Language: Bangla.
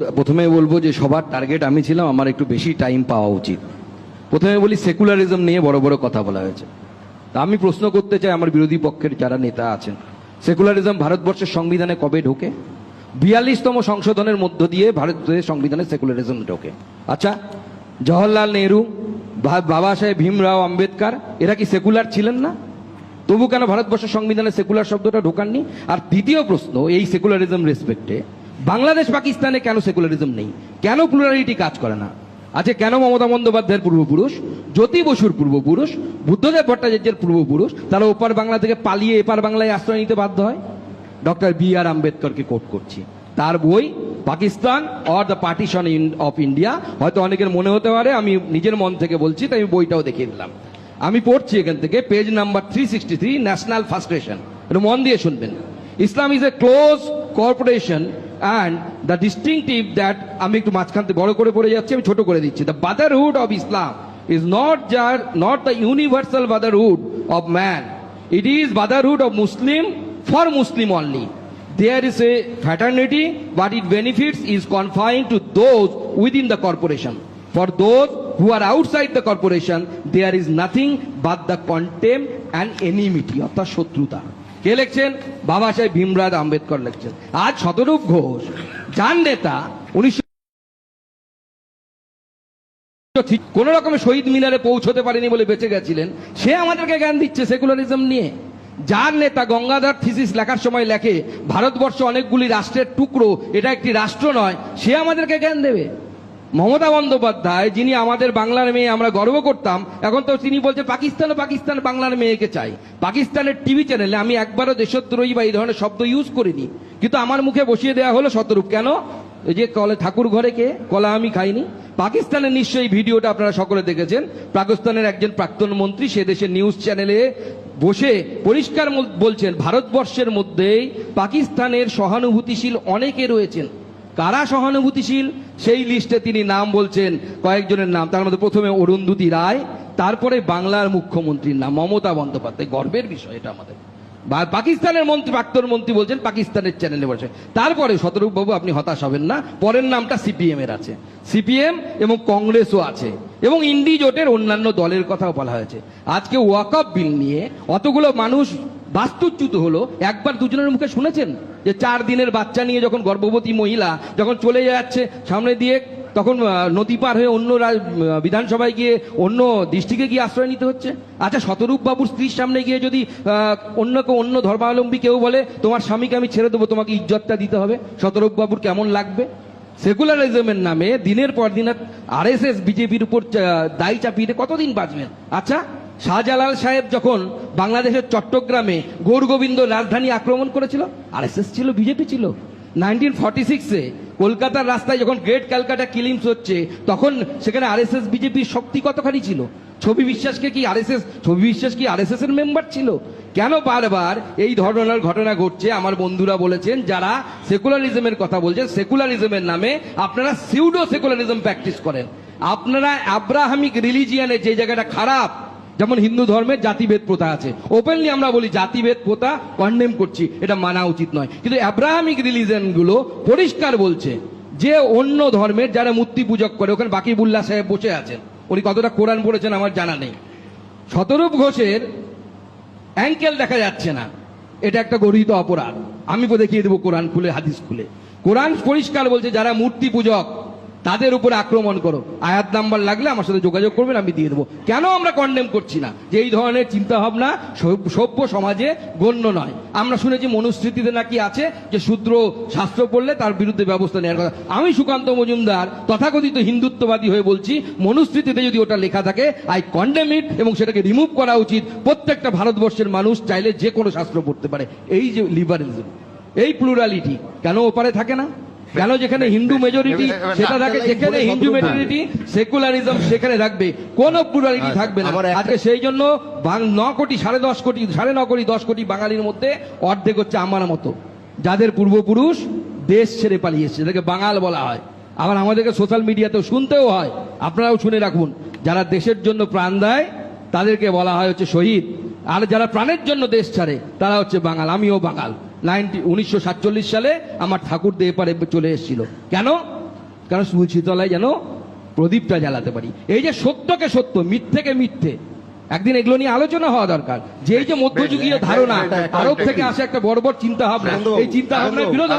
প্রথমে বলব যে সবার টার্গেট আমি ছিলাম, আমার একটু বেশি টাইম পাওয়া উচিত। প্রথমে বলি সেকুলারিজম নিয়ে বড় বড় কথা বলা হয়েছে। তা আমি প্রশ্ন করতে চাই, আমার বিরোধী পক্ষের যারা নেতা আছেন সেকুলারিজম ভারতবর্ষের সংবিধানে কবে ঢোকে? বিয়াল্লিশতম সংশোধনের মধ্য দিয়ে ভারতের সংবিধানে সেকুলারিজম ঢোকে। আচ্ছা জওহরলাল নেহরু বাবা সাহেব ভীমরাও আম্বেদকর, এরা কি সেকুলার ছিলেন না? তবু কেন ভারতবর্ষের সংবিধানে সেকুলার শব্দটা ঢোকাননি? আর দ্বিতীয় প্রশ্ন, এই সেকুলারিজম রেসপেক্টে বাংলাদেশ পাকিস্তানে কেন সেকুলারিজম নেই? কেন প্লুরালিটি কাজ করে না? আচ্ছা কেন মমতা বন্দ্যোপাধ্যায়ের পূর্বপুরুষ, জ্যোতি বসুর পূর্বপুরুষ, বুদ্ধদেব ভট্টাচার্যের পূর্বপুরুষ, তারা ওপার বাংলা থেকে পালিয়ে এপার বাংলায় আশ্রয় নিতে বাধ্য হয়? ডক্টর বি আর আম্বেদকরকে কোট করছি। তার বই, Pakistan or the partition of India হয়তো অনেকের মনে হতে পারে, আমি নিজের মন থেকে বলছি, তাই আমি বইটাও দেখিয়ে দিলাম। আমি পড়ছি এখান থেকে page number three sixty three national frustration একটু মন দিয়ে শুনবেন। Islam is a close corporation and the distinctive that আমি একটু মাঝখান থেকে বড় করে পড়ে যাচ্ছি আমি ছোট করে দিচ্ছি the brotherhood of Islam is not যার not the universal brotherhood of man it is brotherhood of Muslim for Muslim only there is a fraternity but its benefits is confined to those within the corporation for those who are outside the corporation there is nothing but the contempt and enmity অর্থাৎ শত্রুতা কে লিখছেন বাবা সাহেব ভীমরাজ আম্বেদকর লিখছেন। আজ শতরূপ ঘোষ, যার নেতা উনিশশো কোন রকমের শহীদ মিনারে পৌঁছতে পারেনি বলে বেঁচে গেছিলেন, সে আমাদেরকে জ্ঞান দিচ্ছে সেকুলারিজম নিয়ে। যার নেতা গঙ্গাধর থিসিস লেখার সময় লেখে, ভারতবর্ষ অনেকগুলি রাষ্ট্রের টুকরো, এটা একটি রাষ্ট্র নয়, সে আমাদেরকে জ্ঞান দেবে। মমতা বন্দ্যোপাধ্যায়, যিনি আমাদের বাংলার মেয়ে, আমরা গর্ব করতাম, এখন তো তিনি বলছে, পাকিস্তান পাকিস্তান, বাংলার মেয়েকে চাই। পাকিস্তানের টিভি চ্যানেলে আমি একবারও দেশদ্রোহী বা এই ধরনের শব্দ ইউজ করিনি। কিন্তু আমার মুখে বসিয়ে দেওয়া হলো শতরূপ। কেন? এই যে কলে ঠাকুর ঘরে কে? কলা আমি খাইনি। পাকিস্তানের নিশ্চয়ই ভিডিওটা আপনারা সকলে দেখেছেন। পাকিস্তানের একজন প্রাক্তন মন্ত্রী, সে দেশের নিউজ চ্যানেলে বসে পরিষ্কার বলছেন, ভারতবর্ষের মধ্যেই পাকিস্তানের সহানুভূতিশীল অনেকে রয়েছেন। কারা সহানুভূতিশীল? সেই লিস্টে তিনি নাম বলছেন কয়েকজনের নাম। তার মধ্যে প্রথমে অরুন্ধতী রায়, তারপরে বাংলার মুখ্যমন্ত্রীর নাম মমতা বন্দ্যোপাধ্যায়। গর্বের বিষয় এটা আমাদের। বা পাকিস্তানের মন্ত্রী, প্রাক্তন মন্ত্রী বলছেন পাকিস্তানের চ্যানেলে বসে। তারপরে শতরূপ বাবু আপনি হতাশ হবেন না। পরের নামটা সিপিএম এর আছে। সিপিএম এবং কংগ্রেসও আছে। এবং ইন্ডি জোটের অন্যান্য দলের কথাও বলা হয়েছে। আজকে ওয়াকআপ বিল নিয়ে অতগুলো মানুষ বাস্তুচ্যুত হলো। একবার দুজনের মুখে শুনেছেন যে চার দিনের বাচ্চা নিয়ে যখন গর্ভবতী মহিলা যখন চলে যাচ্ছে সামনে দিয়ে, তখন নদী পার হয়ে অন্য বিধানসভায় গিয়ে অন্য ডিস্ট্রিক্টে গিয়ে আশ্রয় নিতে হচ্ছে? আচ্ছা শতরূপ বাবুর স্ত্রীর সামনে গিয়ে যদি অন্য কেউ, অন্য ধর্মাবলম্বী কেউ বলে, তোমার স্বামীকে আমি ছেড়ে দেবো, তোমাকে ইজ্জতটা দিতে হবে। শতরূপ বাবুর কেমন লাগবে? সেকুলারিজমের নামে দিনের পর দিন আর এস এস, বিজেপির উপর দায় চাপিয়ে কতদিন বাঁচবেন? আচ্ছা শাহজালাল সাহেব যখন বাংলাদেশের চট্টগ্রামে গৌর গোবিন্দ রাজধানী আক্রমণ করেছিল আর ছিল, বিজেপি ছিল, নাইনটিন ফর্টি সিক্সে কলকাতার রাস্তায় যখন গ্রেট ক্যালকাটা কিলিমস হচ্ছে, তখন সেখানে আরএসএস, বিজেপির শক্তি কতখানি ছিল? ছবি বিশ্বাসকে কি আরএসএস, ছবি বিশ্বাস কি আরএসএস এর মেম্বার ছিল? কেন বারবার এই ধরনের ঘটনা ঘটছে? আমার বন্ধুরা বলেছেন, যারা সেকুলারিজমের কথা বলছেন, সেকুলারিজমের নামে আপনারা সিউডো সেকুলারিজম প্র্যাকটিস করেন। আপনারা আব্রাহামিক রিলিজিয়ানের যে জায়গাটা খারাপ যেমন হিন্দু ধর্মের জাতিভেদ প্রথা আছে। ওপেনলি আমরা বলি জাতিভেদ প্রথা কন্ডেম করছি, এটা মানা উচিত নয়। কিন্তু অ্যাব্রাহামিক রিলিজনগুলো পরিষ্কার বলছে যে অন্য ধর্মের যারা মূর্তি পূজক করে, ওখানে বাকিবুল্লাহ সাহেব বসে আছেন। উনি কতটা কোরআন পড়েছেন আমার জানা নেই। শতরূপ ঘোষের অ্যাঙ্কেল দেখা যাচ্ছে না। এটা একটা গরিত অপরাধ। আমি দেখিয়ে দেবো কোরআন খুলে, হাদিস খুলে। কোরআন পরিষ্কার বলছে যারা মূর্তি পূজক তাদের উপরে আক্রমণ করো। আয়াত নাম্বার লাগলে আমার সাথে যোগাযোগ করবেন, আমি দিয়ে দেবো। কেন আমরা কন্ডেম করছি না? যে এই ধরনের চিন্তা ভাবনা সভ্য- সভ্য সমাজে গণ্য নয়। আমরা শুনেছি মনুস্মৃতিতে নাকি আছে যে শূদ্র শাস্ত্র পড়লে তার বিরুদ্ধে ব্যবস্থা নেওয়ার কথা। আমি সুকান্ত মজুমদার, তথাকথিত হিন্দুত্ববাদী হয়ে বলছি, মনুস্মৃতিতে যদি ওটা লেখা থাকে আই কন্ডেম ইট এবং সেটাকে রিমুভ করা উচিত। প্রত্যেকটা ভারতবর্ষের মানুষ চাইলে যে কোনো শাস্ত্র পড়তে পারে। এই যে লিবারেলিজম এই প্লুরালিটি কেন ওপারে থাকে না? কেন যেখানে হিন্দু মেজরিটি সেটা থাকে যেখানে হিন্দু মেজরিটি সেকুলারিজম সেখানে রাখবে কোন প্লুরালিটি থাকবে না। আজকে সেই জন্য ন কোটি সাড়ে দশ কোটি সাড়ে ন কোটি দশ কোটি বাঙালির মধ্যে অর্ধেক হচ্ছে আমার মতো। যাদের পূর্বপুরুষ দেশ ছেড়ে পালিয়েছে এটাকে বাঙাল বলা হয়। আবার আমাদেরকে সোশ্যাল মিডিয়াতেও শুনতেও হয়। আপনারাও শুনে রাখুন যারা দেশের জন্য প্রাণ দেয় তাদেরকে বলা হয় হচ্ছে শহীদ। আর যারা প্রাণের জন্য দেশ ছাড়ে তারা হচ্ছে বাঙাল। আমিও বাঙাল। নাইনটি উনিশশো সাতচল্লিশ সালে আমার ঠাকুর দেহ এপারে চলে এসেছিল। কেন? কারণ তুলসীতলায় যেন প্রদীপটা জ্বালাতে পারি। এই যে সত্যকে সত্য মিথ্যেকে মিথ্যে একদিন এগুলো নিয়ে আলোচনা হওয়া দরকার। যে এই যে মধ্যযুগীয় ধারণা একটা- একটা- আরব থেকে আসে একটা বড় বড় চিন্তা ভাবনা এই চিন্তা ভাবনার বিরোধ